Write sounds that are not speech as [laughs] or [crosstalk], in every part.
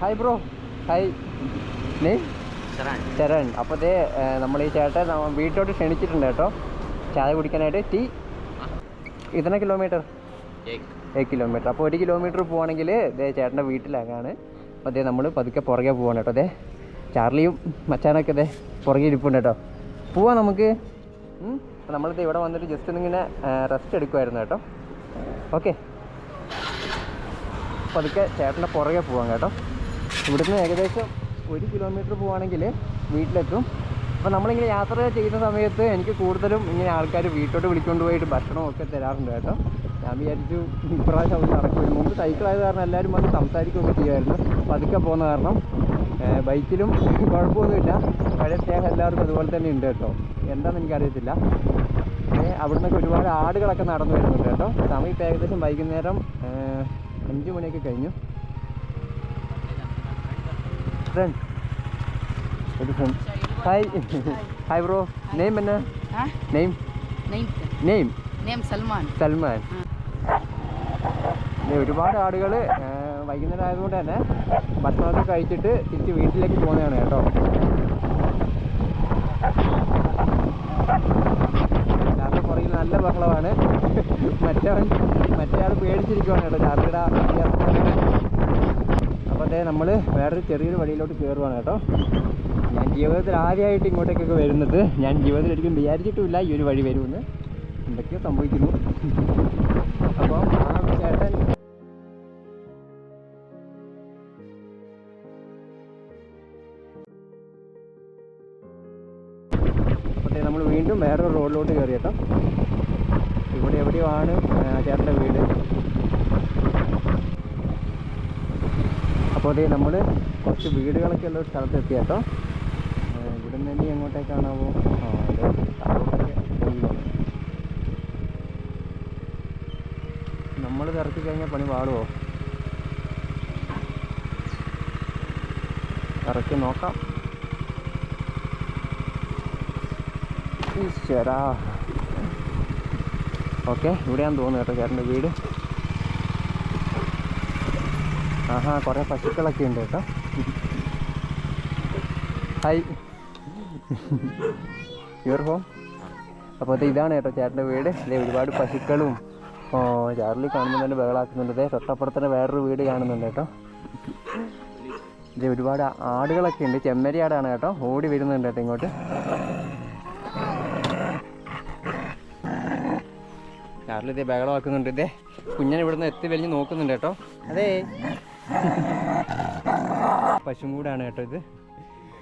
Hi bro hi നെയ് ചരൺ ശരൺ. അപ്പോൾ ഇതേ നമ്മൾ ഈ ചേട്ടൻ വീട്ടിലോട്ട് ക്ഷണിച്ചിട്ടുണ്ട് കേട്ടോ. ചായ കുടിക്കാനായിട്ട്. ടീ. ഇതന്നെ കിലോമീറ്റർ ഏഴ് കിലോമീറ്റർ അപ്പോൾ ഒരു കിലോമീറ്റർ പോവാണെങ്കിൽ ഇതേ ചേട്ടന്റെ വീട്ടിലാകാണ്. അപ്പോൾ അതേ നമ്മൾ പതുക്കെ പുറകെ പോവാണ് കേട്ടോ. ദേ ചാർലിയും മച്ചാനൊക്കെ ദേ പുറകെ ഇരിപ്പുണ്ട് കേട്ടോ. പോവാ നമുക്ക്. അപ്പോൾ നമ്മളിത് ഇവിടെ വന്നിട്ട് ജസ്റ്റ് ഒന്നിങ്ങനെ റെസ്റ്റ് എടുക്കുമായിരുന്നു കേട്ടോ. ഓക്കെ. പതുക്കെ ചേട്ടന്റെ പുറകെ പോവാം കേട്ടോ. ഇവിടുന്ന് ഏകദേശം ഒരു കിലോമീറ്റർ പോവുകയാണെങ്കിൽ വീട്ടിലെത്തും. അപ്പോൾ നമ്മളിങ്ങനെ യാത്ര ചെയ്യുന്ന സമയത്ത് എനിക്ക് കൂടുതലും ഇങ്ങനെ ആൾക്കാർ വീട്ടിലോട്ട് വിളിക്കൊണ്ട് പോയിട്ട് ഭക്ഷണമൊക്കെ തരാറുണ്ട് കേട്ടോ. ഞാൻ വിചാരിച്ചു ഇപ്രാവശ്യം അത് നടക്കും. മുമ്പ് സൈക്കിളായത് കാരണം എല്ലാവരും വന്ന് സംസാരിക്കുകയൊക്കെ ചെയ്യുമായിരുന്നു. പതുക്കെ പോകുന്ന കാരണം ബൈക്കിലും കുഴപ്പമൊന്നുമില്ല. പഴയ സ്നേഹം എല്ലാവർക്കും അതുപോലെ തന്നെ ഉണ്ട് കേട്ടോ. എന്താണെന്ന് എനിക്കറിയത്തില്ല. പിന്നെ അവിടെ നിന്നൊക്കെ ഒരുപാട് ആടുകളൊക്കെ നടന്നു വരുന്നുണ്ട് കേട്ടോ. സമയം ഏകദേശം വൈകുന്നേരം അഞ്ച് മണിയൊക്കെ കഴിഞ്ഞു. ഫ്രണ്ട് ഒരു friend hi hi bro name എന്നാ Huh? Name Name. Name name Salman. Salman ദേ ഒരുപാട് ആളുകൾ വൈകുന്നേരം ആയതുകൊണ്ട് തന്നെ ഭക്ഷണമൊക്കെ കഴിച്ചിട്ട് തിരിച്ച് വീട്ടിലേക്ക് പോകുന്നതാണ് കേട്ടോ. ചാറിന്റെ പുറകിൽ നല്ല ബഹളമാണ്. മറ്റവൻ മറ്റേ ആൾ പേടിച്ചിരിക്കുവാണ് കേട്ടോ. ചാറിയുടെ അതേ നമ്മൾ വേറൊരു ചെറിയൊരു വഴിയിലോട്ട് കയറുവാണ് കേട്ടോ. ഞാൻ ജീവിതത്തിൽ ആദ്യമായിട്ട് ഇങ്ങോട്ടേക്കൊക്കെ വരുന്നത്. ഞാൻ ജീവിതത്തിൽ ഒരിക്കലും വിചാരിച്ചിട്ടുമില്ല ഈ ഒരു വഴി വരുമെന്ന്. എന്തൊക്കെയോ സംഭവിക്കുന്നു. അപ്പോൾ ആ ചേട്ടൻ പക്ഷേ നമ്മൾ വീണ്ടും വേറൊരു റോഡിലോട്ട് കയറി കേട്ടോ. ഇവിടെ എവിടെയോ ആണ് ചേട്ടന്റെ വീട്. അപ്പോൾ അതേ നമ്മൾ കുറച്ച് വീടുകളൊക്കെ ഉള്ള ഒരു സ്ഥലത്ത് എത്തി കേട്ടോ ഇവിടെ നിന്ന് ഇനി എങ്ങോട്ടേക്കാണാവോ നമ്മൾ ഇറക്കി കഴിഞ്ഞാൽ പണി പാടുമോ ഇറക്കി നോക്കാം. ഓക്കെ ഇവിടെയാണെന്ന് തോന്നുന്നു കേട്ടോ ചേട്ടന്റെ വീട്. ആഹാ കുറേ പശുക്കളൊക്കെ ഉണ്ട് കേട്ടോ. ഹായ് യുവർ ഹോം അപ്പോൾ അത് ഇതാണ് കേട്ടോ ചേട്ടന്റെ വീട്. അല്ലെ ഒരുപാട് പശുക്കളും ചാർലി തന്നെ ബഹളാക്കുന്നുണ്ട്. തൊട്ടപ്പുറത്തന്നെ വേറൊരു വീട് കാണുന്നുണ്ട് കേട്ടോ. ഇതേ ഒരുപാട് ആടുകളൊക്കെ ഉണ്ട്. ചെമ്മരി ആടാണ് കേട്ടോ. ഓടി വരുന്നുണ്ട് കേട്ടോ ഇങ്ങോട്ട്. ചാർലി ഇതേ ബഹളമാക്കുന്നുണ്ട്. ഇതേ കുഞ്ഞൻ ഇവിടുന്ന് എത്തി വലിഞ്ഞ് നോക്കുന്നുണ്ട് കേട്ടോ. അതേ. പശുവും കൂടാണ് കേട്ടോ ഇത്.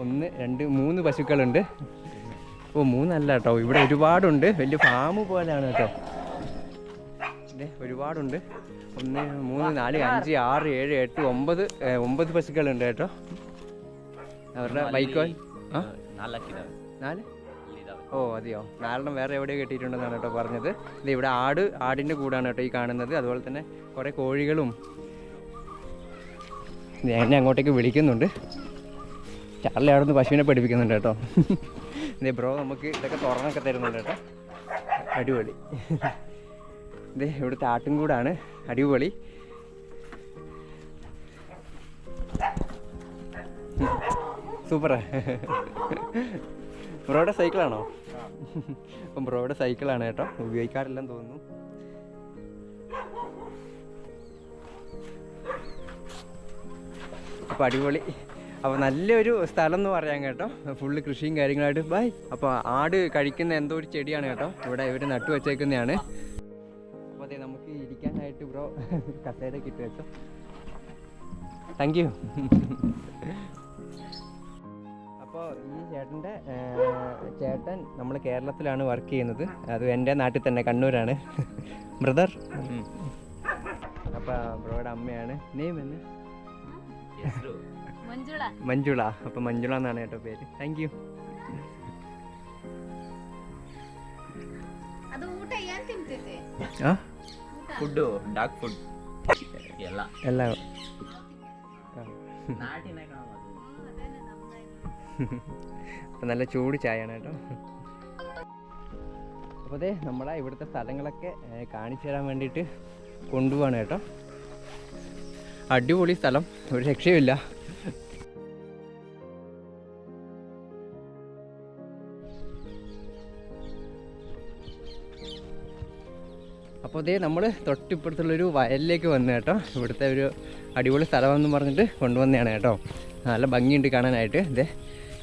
ഒന്ന് രണ്ട് മൂന്ന് പശുക്കളുണ്ട്. ഓ മൂന്നല്ല കേട്ടോ. ഇവിടെ ഒരുപാടുണ്ട്. വലിയ ഫാം പോലെയാണ് കേട്ടോ. ഒരുപാടുണ്ട്. ഒന്ന് മൂന്ന് നാല് അഞ്ച് ആറ് ഏഴ് എട്ട് ഒമ്പത് ഒമ്പത് പശുക്കളുണ്ട് കേട്ടോ. അവരുടെ ബൈക്കോ? നാല്? ഓ അതെയോ? നാലെണ്ണം വേറെ എവിടെയോ കെട്ടിയിട്ടുണ്ടെന്നാണ് കേട്ടോ പറഞ്ഞത്. ഇത് ഇവിടെ ആട് ആടിന്റെ കൂടാണ് കേട്ടോ ഈ കാണുന്നത്. അതുപോലെ തന്നെ കുറേ കോഴികളും എന്നെ അങ്ങോട്ടേക്ക് വിളിക്കുന്നുണ്ട്. ചാർലി അവിടെ നിന്ന് പശുവിനെ പഠിപ്പിക്കുന്നുണ്ട് കേട്ടോ. ഇതേ ബ്രോ നമുക്ക് ഇതൊക്കെ തുറന്നൊക്കെ തരുന്നുണ്ട് കേട്ടോ. അടിപൊളി. ഇതേ ഇവിടുത്തെ ആട്ടും കൂടാണ്. അടിപൊളി. സൂപ്പറ ബ്രോയുടെ സൈക്കിളാണോ? അപ്പം ബ്രോയുടെ സൈക്കിളാണ് കേട്ടോ. ഉപയോഗിക്കാറില്ലെന്ന് തോന്നുന്നു. അപ്പോൾ അടിപൊളി. അപ്പോൾ നല്ലൊരു സ്ഥലം എന്ന് പറയാം കേട്ടോ. ഫുള്ള് കൃഷിയും കാര്യങ്ങളായിട്ട്. ബൈ. അപ്പോൾ ആട് കഴിക്കുന്ന എന്തോ ഒരു ചെടിയാണ് കേട്ടോ. ഇവിടെ ഇവർ നട്ടു വെച്ചേക്കുന്നതാണ്. അപ്പോൾ അതെ നമുക്ക് ഇരിക്കാനായിട്ട് ബ്രോ കസേര കിട്ടി വെച്ചോ. താങ്ക് യു അപ്പോൾ ഈ ചേട്ടന്റെ ചേട്ടൻ നമ്മൾ കേരളത്തിലാണ് വർക്ക് ചെയ്യുന്നത്. അത് എന്റെ നാട്ടിൽ തന്നെ കണ്ണൂരാണ്. ബ്രദർ അപ്പോൾ ബ്രോയുടെ അമ്മയാണ്. നെയ്മെന്ന് മഞ്ജുള [laughs] അപ്പം മഞ്ജുള എന്നാണ് കേട്ടോ പേര് താങ്ക് യു ಅದು ಊಟ ಏನ್ ತಿಂತೈತೆ ആ ಫುಡ್ಡು ಡಾಗ್ ಫುಡ್ ಎಲ್ಲ എല്ലാം ನಾಟಿನ ಕಾಣೋದು അപ്പം നല്ല ചൂട് ചായയാണ് കേട്ടോ അപ്പോൾ അതെ നമ്മളെ ഇവിടുത്തെ സ്ഥലങ്ങളൊക്കെ ഏ, കാണിച്ചു തരാൻ വേണ്ടിയിട്ട് കൊണ്ടുപോവാണ് കേട്ടോ അടിപൊളി സ്ഥലം. ഒരു രക്ഷയുമില്ല. അപ്പോൾ അതേ നമ്മൾ തൊട്ടിപ്പുറത്തുള്ളൊരു വയലിലേക്ക് വന്നു കേട്ടോ. ഇവിടുത്തെ ഒരു അടിപൊളി സ്ഥലമെന്ന് പറഞ്ഞിട്ട് കൊണ്ടുവന്നതാണ് കേട്ടോ. നല്ല ഭംഗിയുണ്ട് കാണാനായിട്ട്. ഇതേ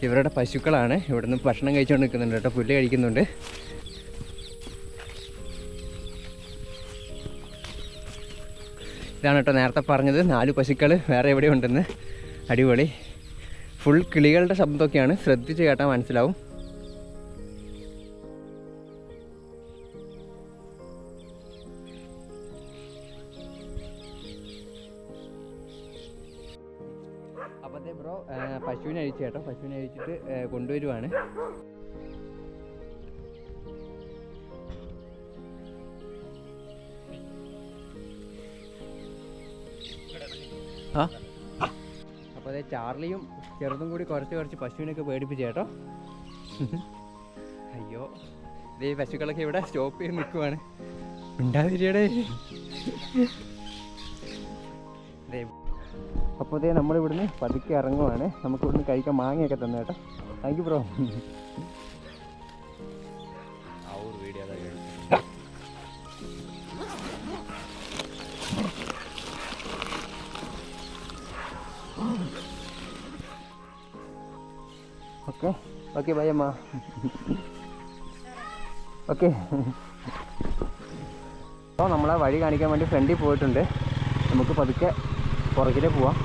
ഇവരുടെ പശുക്കളാണ് ഇവിടുന്ന് ഭക്ഷണം കഴിച്ചുകൊണ്ട് നിൽക്കുന്നുണ്ട് കേട്ടോ. പുല്ല് കഴിക്കുന്നുണ്ട്. ഇതാണ് കേട്ടോ നേരത്തെ പറഞ്ഞത്. നാല് പശുക്കൾ വേറെ എവിടെ ഉണ്ടെന്ന്. അടിപൊളി. ഫുൾ കിളികളുടെ ശബ്ദമൊക്കെയാണ്. ശ്രദ്ധിച്ച് കേട്ടാൽ മനസ്സിലാവും. അപ്പത്തെ ബ്രോ പശുവിനെ അഴിച്ചു കേട്ടോ. പശുവിനെ അഴിച്ചിട്ട് കൊണ്ടുവരുവാണ്. ആ? അപ്പോൾ അതെ ചാർലിയും ചെറുതും കൂടി കുറച്ച് കുറച്ച് പശുവിനൊക്കെ പേടിപ്പിച്ചു കേട്ടോ. അയ്യോ ദേ ഈ പശുക്കളൊക്കെ ഇവിടെ സ്റ്റോപ്പ് ചെയ്ത് നിൽക്കുവാണ്. ഉണ്ടാതിരിയടേ അപ്പോൾ ഇതേ നമ്മളിവിടുന്ന് പതുക്കെ ഇറങ്ങുവാണ്. നമുക്ക് ഇവിടുന്ന് കഴിക്കാൻ മാങ്ങയൊക്കെ തന്നെ കേട്ടോ. Thank you bro okay bye അമ്മ ഓക്കെ അപ്പോൾ നമ്മളെ വഴി കാണിക്കാൻ വേണ്ടി ഫ്രണ്ടിൽ പോയിട്ടുണ്ട്. നമുക്ക് പതുക്കെ പുറകിലേ പോവാം.